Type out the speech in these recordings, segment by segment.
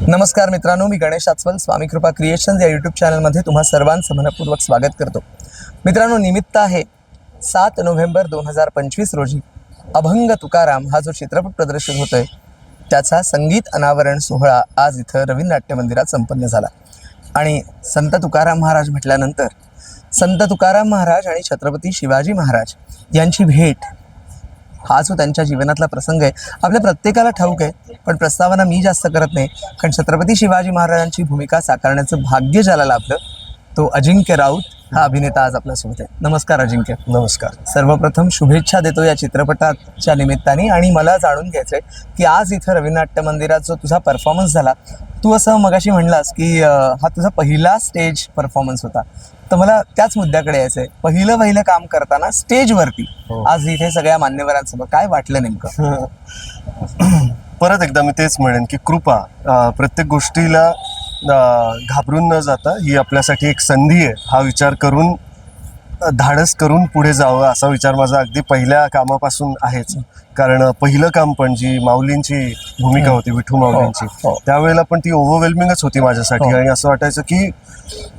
नमस्कार मित्रांनो मी गणेश आचवल स्वामी कृपा क्रिएशन्स या यूट्यूब चॅनलमध्ये तुम्हा सर्वांचं मनपूर्वक स्वागत करतो. मित्रांनो निमित्त आहे सात नोव्हेंबर दोन हजार पंचवीस रोजी. अभंग तुकाराम हा जो चित्रपट प्रदर्शित होतोय त्याचा संगीत अनावरण सोहळा आज इथं रवींद्र नाट्य मंदिरात संपन्न झाला. आणि संत तुकाराम महाराज म्हटल्यानंतर संत तुकाराम महाराज आणि छत्रपती शिवाजी महाराज यांची भेट हा जो त्यांच्या जीवनातला प्रसंग आहे. आपल्या प्रत्येकाला ठाऊक आहे पण प्रस्तावना मी जास्त करत नाही. कारण छत्रपती शिवाजी महाराजांची भूमिका साकारण्याचं भाग्य ज्याला लाभलं तो अजिंक्य राऊत हा अभिनेता आज आपल्यासोबत आहे. नमस्कार अजिंक्य. नमस्कार. सर्वप्रथम शुभेच्छा देतो या चित्रपटाच्या निमित्ताने आणि मला जाणून घ्यायचं आहे की आज इथं रवीनाट्य मंदिरात जो तुझा परफॉर्मन्स झाला तू असं मगाशी म्हणलास की अं, हा तुझा पहिला स्टेज परफॉर्मन्स होता. तर मला त्याच मुद्द्याकडे यायचं आहे पहिलं पहिलं काम करताना स्टेजवरती हो. आज इथे सगळ्या मान्यवरांसमोर काय वाटलं नेमकं? परत एकदा मी तेच म्हणेन की कृपा अं, प्रत्येक गोष्टीला घाबरून न जाता ही आपल्यासाठी एक संधी आहे हा विचार करून धाडस करून पुढे जावं असा विचार माझा अगदी पहिल्या कामापासून आहेच कारण पहिलं काम पण जी माऊलींची भूमिका होती विठू माऊलींची हो. त्यावेळेला पण ती ओव्हरवेल्मिंगच होती माझ्यासाठी हो. आणि असं वाटायचं की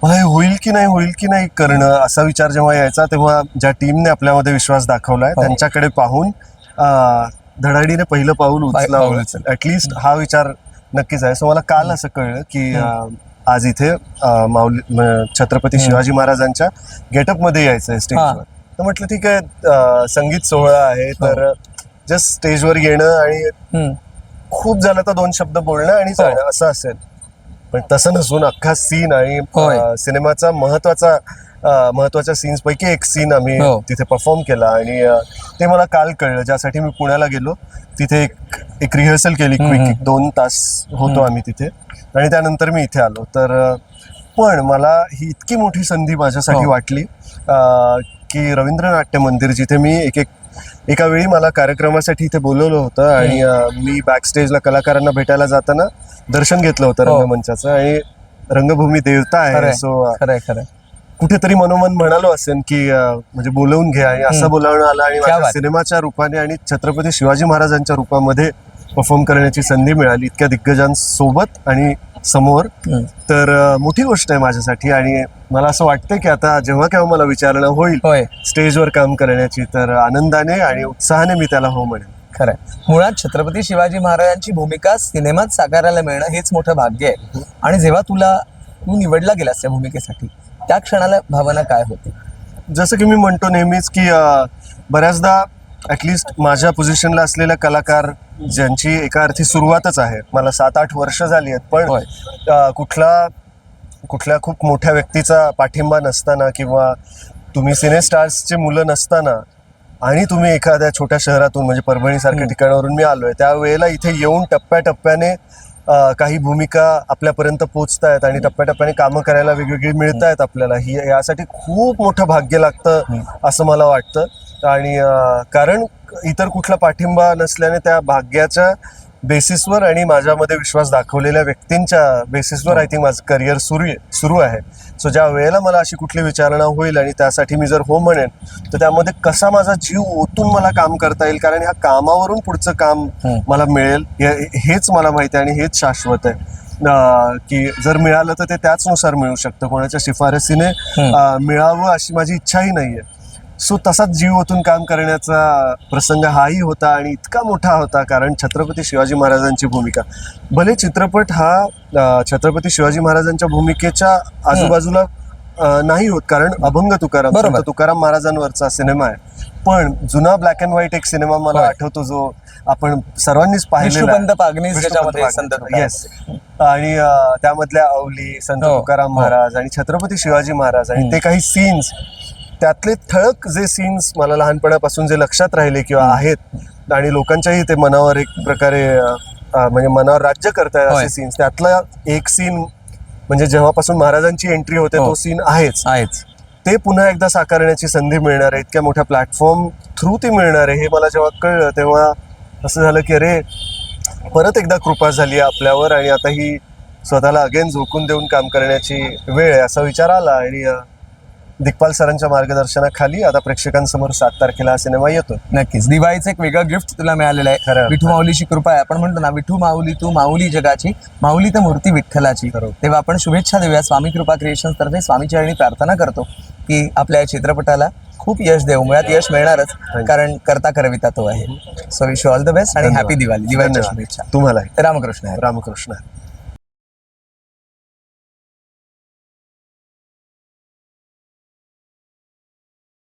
मला हे होईल की नाही होईल की नाही करणं असा विचार जेव्हा यायचा तेव्हा ज्या टीमने आपल्यामध्ये विश्वास दाखवलाय हो. त्यांच्याकडे पाहून धडाडीने पहिलं पाऊल उचलावं. ऍटलिस्ट हा विचार नक्कीच आहे. सो मला काल असं कळलं की आज इथे माऊली छत्रपती शिवाजी महाराजांच्या गेटअपमध्ये यायचं आहे स्टेजवर. तर म्हटलं ठीक आहे संगीत सोहळा आहे तर जस्ट स्टेजवर येणं आणि. खूप झालं तर दोन शब्द बोलणं आणि जाणं असं असेल. पण तसं नसून अख्खा सीन आणि सिनेमाचा महत्त्वाचा महत्त्वाच्या सीन्स पैकी एक सीन आम्ही हो. तिथे परफॉर्म केला आणि ते मला काल कळलं ज्यासाठी मी पुण्याला गेलो. तिथे एक एक रिहर्सल केली क्विक दोन तास होतो आम्ही तिथे. आणि त्यानंतर मी इथे आलो. तर पण मला ही इतकी मोठी संधी माझ्यासाठी हो. वाटली. की रवींद्र नाट्य मंदिर जिथे मी एक एक एका वेळी मला कार्यक्रमासाठी इथे बोलवलं होतं आणि अं, मी बॅक स्टेजला कलाकारांना भेटायला जाताना दर्शन घेतलं होतं हो. रंगमंचाचं आणि रंगभूमी देवता आहे खरंय सो अं, खरंय खरंय कुठेतरी मनोमन म्हणालो असेल की अं, म्हणजे बोलवून घ्या आणि असं. बोलावणं आलं आणि क्या माझ्या बात. सिनेमाच्या रूपाने आणि छत्रपती शिवाजी महाराजांच्या रूपामध्ये परफॉर्म करण्याची संधी मिळाली इतक्या दिग्गजांसोबत आणि समोर. तर मोठी गोष्ट आहे माझ्यासाठी आणि मला असं वाटतं की आता जेव्हा केव्हा मला विचारणं होईल होय. स्टेजवर काम करण्याची तर आनंदाने आणि उत्साहाने मी त्याला हो म्हणेन. खरंय मुळात छत्रपती शिवाजी महाराजांची भूमिका सिनेमात साकारायला मिळणं हेच मोठं भाग्य आहे. आणि जेव्हा तुला तू निवडला गेलास त्या भूमिकेसाठी त्या क्षणाला भावना काय होती? जसं की मी म्हणतो नेहमीच की बऱ्याचदा ॲटलिस्ट माझ्या पोझिशनला असलेले कलाकार ज्यांची एका अर्थी सुरुवातच आहे मला सात आठ वर्ष झाली आहेत पण. अं, कुठला कुठल्या खूप मोठ्या व्यक्तीचा पाठिंबा नसताना किंवा तुम्ही सिने स्टार्सचे मुलं नसताना आणि तुम्ही एखाद्या छोट्या शहरातून म्हणजे परभणीसारख्या. ठिकाणावरून मी आलोय त्यावेळेला इथे येऊन टप्प्याटप्प्याने अं, काही भूमिका आपल्यापर्यंत पोचत आहेत आणि टप्प्याटप्प्याने कामं करायला वेगवेगळी मिळत आहेत आपल्याला ही यासाठी खूप मोठं भाग्य लागतं. असं मला वाटतं आणि कारण इतर कुठला पाठिंबा नसल्याने त्या भाग्याच्या बेसिसवर आणि माझ्यामध्ये विश्वास दाखवलेल्या व्यक्तींच्या बेसिसवर आय थिंक माझं करिअर सुरू आहे सुरू आहे. सो ज्या वेळेला मला अशी कुठली विचारणा होईल आणि त्यासाठी मी जर हो म्हणेन तर त्यामध्ये कसा माझा जीव ओतून मला काम करता येईल? कारण ह्या कामावरून पुढचं काम हम्म. मला मिळेल हे- हेच मला माहिती आहे आणि हेच शाश्वत आहे. की जर मिळालं तर ते त्याचनुसार मिळू शकतं. कोणाच्या शिफारसीने मिळावं अशी माझी इच्छाही नाहीये. सो तसाच जीव ओतून काम करण्याचा प्रसंग हाही होता आणि इतका मोठा होता कारण छत्रपती शिवाजी महाराजांची भूमिका भले चित्रपट हा छत्रपती शिवाजी महाराजांच्या भूमिकेच्या आजूबाजूला नाही होत कारण अभंग तुकाराम तुकाराम महाराजांवरचा सिनेमा आहे पण जुना ब्लॅक अँड व्हाईट एक सिनेमा मला. आठवतो जो आपण सर्वांनीच पाहिलेला तुकाराम. येस आणि त्यामधल्या अवली संत हो, तुकाराम हो. महाराज आणि छत्रपती शिवाजी महाराज आणि. ते काही सीन्स त्यातले ठळक जे सीन्स मला लहानपणापासून जे लक्षात राहिले किंवा. आहेत आणि लोकांच्याही ते मनावर एक प्रकारे म्हणजे मनावर राज्य करतायत होय. असे सीन्स त्यातला एक सीन म्हणजे जेव्हापासून महाराजांची एंट्री होते हो. तो सीन आहेच आहेच ते पुन्हा एकदा साकारण्याची संधी मिळणार आहे इतक्या मोठ्या प्लॅटफॉर्म थ्रू ती मिळणार आहे हे मला जेव्हा कळलं तेव्हा असं झालं की अरे परत एकदा कृपा झाली आपल्यावर आणि आता ही स्वतःला अगेन झोकून देऊन काम करण्याची वेळ आहे असा विचार आला आणि दिग्पाल सरांच्या मार्गदर्शनाखाली आता प्रेक्षकांसमोर सात तारखेला हा सिनेमा येतो नक्कीच. दिवाळीचं एक वेगळं गिफ्ट तुला मिळालेलं खरं आहे. आहे. विठू माऊलीची कृपा आहे. आपण म्हणतो ना विठू माऊली तू माऊली जगाची माऊली तर मूर्ती विठ्ठलाची. खरं. तेव्हा आपण शुभेच्छा देऊया स्वामी कृपा क्रिएशन तर्फे. स्वामीचरणी प्रार्थना करतो की आपल्या या चित्रपटाला खूप यश देऊ. मुळात यश मिळणारच कारण करता करविता तो आहे. So wish all the best आणि. हॅपी दिवाळी. दिवाळीच्या धन्यवाद. शुभेच्छा. तुम्हालाही. रामकृष्ण हरी. रामकृष्ण